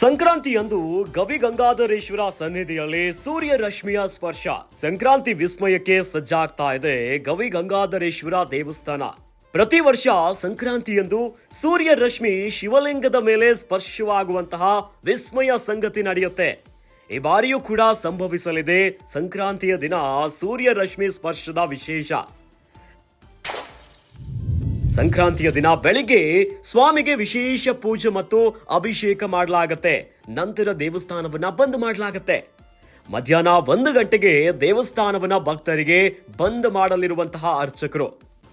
ಸಂಕ್ರಾಂತಿಯಂದು ಗವಿ ಗಂಗಾಧರೇಶ್ವರ ಸನ್ನಿಧಿಯಲ್ಲಿ ಸೂರ್ಯ ರಶ್ಮಿಯ ಸ್ಪರ್ಶ. ಸಂಕ್ರಾಂತಿ ವಿಸ್ಮಯಕ್ಕೆ ಸಜ್ಜಾಗ್ತಾ ಇದೆ ಗವಿ ಗಂಗಾಧರೇಶ್ವರ ದೇವಸ್ಥಾನ. ಪ್ರತಿ ವರ್ಷ ಸಂಕ್ರಾಂತಿಯಂದು ಸೂರ್ಯ ರಶ್ಮಿ ಶಿವಲಿಂಗದ ಮೇಲೆ ಸ್ಪರ್ಶವಾಗುವಂತಹ ವಿಸ್ಮಯ ಸಂಗತಿ ನಡೆಯುತ್ತೆ. ಈ ಬಾರಿಯೂ ಕೂಡ ಸಂಭವಿಸಲಿದೆ. ಸಂಕ್ರಾಂತಿಯ ದಿನ ಸೂರ್ಯ ರಶ್ಮಿ ಸ್ಪರ್ಶದ ವಿಶೇಷ. ಸಂಕ್ರಾಂತಿಯ ದಿನ ಬೆಳಿಗ್ಗೆ ಸ್ವಾಮಿಗೆ ವಿಶೇಷ ಪೂಜೆ ಮತ್ತು ಅಭಿಷೇಕ ಮಾಡಲಾಗತ್ತೆ. ನಂತರ ದೇವಸ್ಥಾನವನ್ನ ಬಂದ್ ಮಾಡಲಾಗತ್ತೆ. ಮಧ್ಯಾಹ್ನ ಒಂದು ಗಂಟೆಗೆ ದೇವಸ್ಥಾನವನ್ನ ಭಕ್ತರಿಗೆ ಬಂದ್ ಮಾಡಲಿರುವಂತಹ ಅರ್ಚಕರು.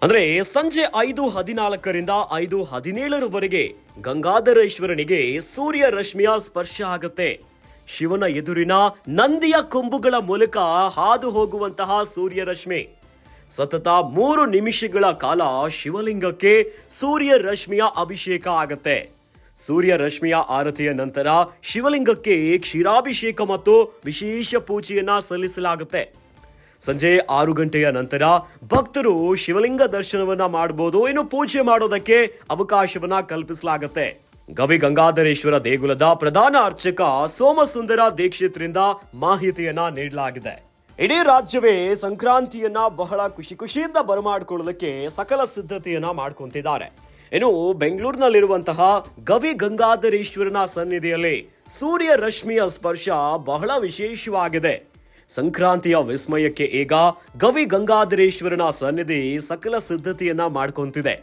ಅಂದ್ರೆ ಸಂಜೆ ಐದು ಹದಿನಾಲ್ಕರಿಂದ ಐದು ಹದಿನೇಳರವರೆಗೆ ಗಂಗಾಧರೇಶ್ವರನಿಗೆ ಸೂರ್ಯ ರಶ್ಮಿಯ ಸ್ಪರ್ಶ ಆಗತ್ತೆ. ಶಿವನ ಎದುರಿನ ನಂದಿಯ ಕೊಂಬುಗಳ ಮೂಲಕ ಹಾದು ಹೋಗುವಂತಹ ಸೂರ್ಯ ರಶ್ಮಿ ಸತತ ಮೂರು ನಿಮಿಷಗಳ ಕಾಲ ಶಿವಲಿಂಗಕ್ಕೆ ಸೂರ್ಯ ರಶ್ಮಿಯ ಅಭಿಷೇಕ ಆಗತ್ತೆ. ಸೂರ್ಯ ರಶ್ಮಿಯ ಆರತಿಯ ನಂತರ ಶಿವಲಿಂಗಕ್ಕೆ ಕ್ಷೀರಾಭಿಷೇಕ ಮತ್ತು ವಿಶೇಷ ಪೂಜೆಯನ್ನ ಸಲ್ಲಿಸಲಾಗುತ್ತೆ. ಸಂಜೆ ಆರು ಗಂಟೆಯ ನಂತರ ಭಕ್ತರು ಶಿವಲಿಂಗ ದರ್ಶನವನ್ನ ಮಾಡಬಹುದು ಇನ್ನು ಪೂಜೆ ಮಾಡೋದಕ್ಕೆ ಅವಕಾಶವನ್ನ ಕಲ್ಪಿಸಲಾಗುತ್ತೆ. ಗವಿ ಗಂಗಾಧರೇಶ್ವರ ದೇಗುಲದ ಪ್ರಧಾನ ಅರ್ಚಕ ಸೋಮಸುಂದರ ದೀಕ್ಷಿತ್ರಿಂದ ಮಾಹಿತಿಯನ್ನ ನೀಡಲಾಗಿದೆ. ಇಡೀ ರಾಜ್ಯವೇ ಸಂಕ್ರಾಂತಿಯನ್ನ ಬಹಳ ಖುಷಿ ಖುಷಿಯಿಂದ ಬರಮಾಡ್ಕೊಳ್ಳೋದಕ್ಕೆ ಸಕಲ ಸಿದ್ಧತೆಯನ್ನ ಮಾಡ್ಕೊಂತಿದ್ದಾರೆ. ಇನ್ನು ಬೆಂಗಳೂರಿನಲ್ಲಿರುವಂತಹ ಗವಿ ಗಂಗಾಧರೇಶ್ವರನ ಸನ್ನಿಧಿಯಲ್ಲಿ ಸೂರ್ಯ ರಶ್ಮಿಯ ಸ್ಪರ್ಶ ಬಹಳ ವಿಶೇಷವಾಗಿದೆ. ಸಂಕ್ರಾಂತಿಯ ವಿಸ್ಮಯಕ್ಕೆ ಈಗ ಗವಿ ಗಂಗಾಧರೇಶ್ವರನ ಸನ್ನಿಧಿ ಸಕಲ ಸಿದ್ಧತೆಯನ್ನ ಮಾಡ್ಕೊಂತಿದೆ.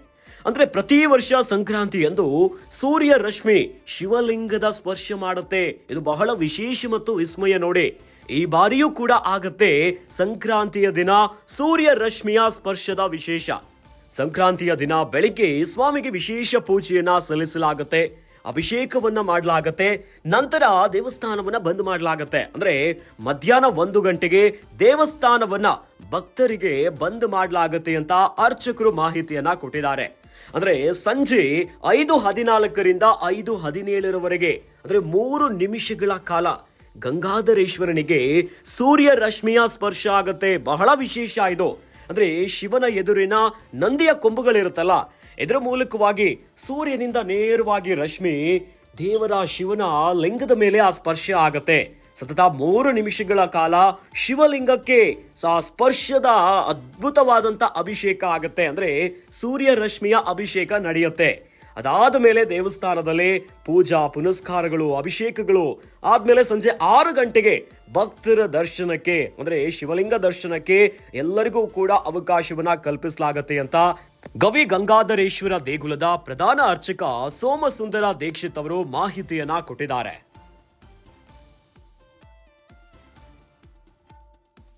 ಅಂದ್ರೆ ಪ್ರತಿ ವರ್ಷ ಸಂಕ್ರಾಂತಿ ಎಂದು ಸೂರ್ಯ ರಶ್ಮಿ ಶಿವಲಿಂಗದ ಸ್ಪರ್ಶ ಮಾಡುತ್ತೆ. ಇದು ಬಹಳ ವಿಶೇಷ ಮತ್ತು ವಿಸ್ಮಯ ನೋಡಿ ಈ ಬಾರಿಯೂ ಕೂಡ ಆಗತ್ತೆ ಸಂಕ್ರಾಂತಿಯ ದಿನ ಸೂರ್ಯ ರಶ್ಮಿಯ ಸ್ಪರ್ಶದ ವಿಶೇಷ. ಸಂಕ್ರಾಂತಿಯ ದಿನ ಬೆಳಿಗ್ಗೆ ಸ್ವಾಮಿಗೆ ವಿಶೇಷ ಪೂಜೆಯನ್ನ ಸಲ್ಲಿಸಲಾಗುತ್ತೆ. ಅಭಿಷೇಕವನ್ನ ಮಾಡಲಾಗತ್ತೆ. ನಂತರ ದೇವಸ್ಥಾನವನ್ನ ಬಂದ್ ಮಾಡಲಾಗತ್ತೆ. ಅಂದ್ರೆ ಮಧ್ಯಾಹ್ನ ಒಂದು ಗಂಟೆಗೆ ದೇವಸ್ಥಾನವನ್ನ ಭಕ್ತರಿಗೆ ಬಂದ್ ಮಾಡಲಾಗತ್ತೆ ಅಂತ ಅರ್ಚಕರು ಮಾಹಿತಿಯನ್ನ ಕೊಟ್ಟಿದ್ದಾರೆ. ಅಂದ್ರೆ ಸಂಜೆ ಐದು ಹದಿನಾಲ್ಕರಿಂದ ಐದು ಹದಿನೇಳರವರೆಗೆ, ಅಂದ್ರೆ ಮೂರು ನಿಮಿಷಗಳ ಕಾಲ ಗಂಗಾಧರೇಶ್ವರನಿಗೆ ಸೂರ್ಯ ರಶ್ಮಿಯ ಸ್ಪರ್ಶ ಆಗತ್ತೆ. ಬಹಳ ವಿಶೇಷ ಇದು. ಅಂದ್ರೆ ಶಿವನ ಎದುರಿನ ನಂದಿಯ ಕೊಂಬುಗಳಿರುತ್ತಲ್ಲ ಇದರ ಮೂಲಕವಾಗಿ ಸೂರ್ಯನಿಂದ ನೇರವಾಗಿ ರಶ್ಮಿ ದೇವರ ಶಿವನ ಲಿಂಗದ ಮೇಲೆ ಆ ಸ್ಪರ್ಶ ಆಗತ್ತೆ. ಸತತ ಮೂರು ನಿಮಿಷಗಳ ಕಾಲ ಶಿವಲಿಂಗಕ್ಕೆ ಆ ಸ್ಪರ್ಶದ ಅದ್ಭುತವಾದಂತ ಅಭಿಷೇಕ ಆಗತ್ತೆ. ಅಂದ್ರೆ ಸೂರ್ಯ ರಶ್ಮಿಯ ಅಭಿಷೇಕ ನಡೆಯುತ್ತೆ. ಅದಾದ ಮೇಲೆ ದೇವಸ್ಥಾನದಲ್ಲಿ ಪೂಜಾ ಪುನಸ್ಕಾರಗಳು, ಅಭಿಷೇಕಗಳು. ಆದ್ಮೇಲೆ ಸಂಜೆ ಆರು ಗಂಟೆಗೆ ಭಕ್ತರ ದರ್ಶನಕ್ಕೆ, ಅಂದ್ರೆ ಶಿವಲಿಂಗ ದರ್ಶನಕ್ಕೆ ಎಲ್ಲರಿಗೂ ಕೂಡ ಅವಕಾಶವನ್ನ ಕಲ್ಪಿಸಲಾಗತ್ತೆ ಅಂತ ಗವಿ ಗಂಗಾಧರೇಶ್ವರ ದೇಗುಲದ ಪ್ರಧಾನ ಅರ್ಚಕ ಸೋಮಸುಂದರ ದೀಕ್ಷಿತ್ ಅವರು ಮಾಹಿತಿಯನ್ನ ಕೊಟ್ಟಿದ್ದಾರೆ.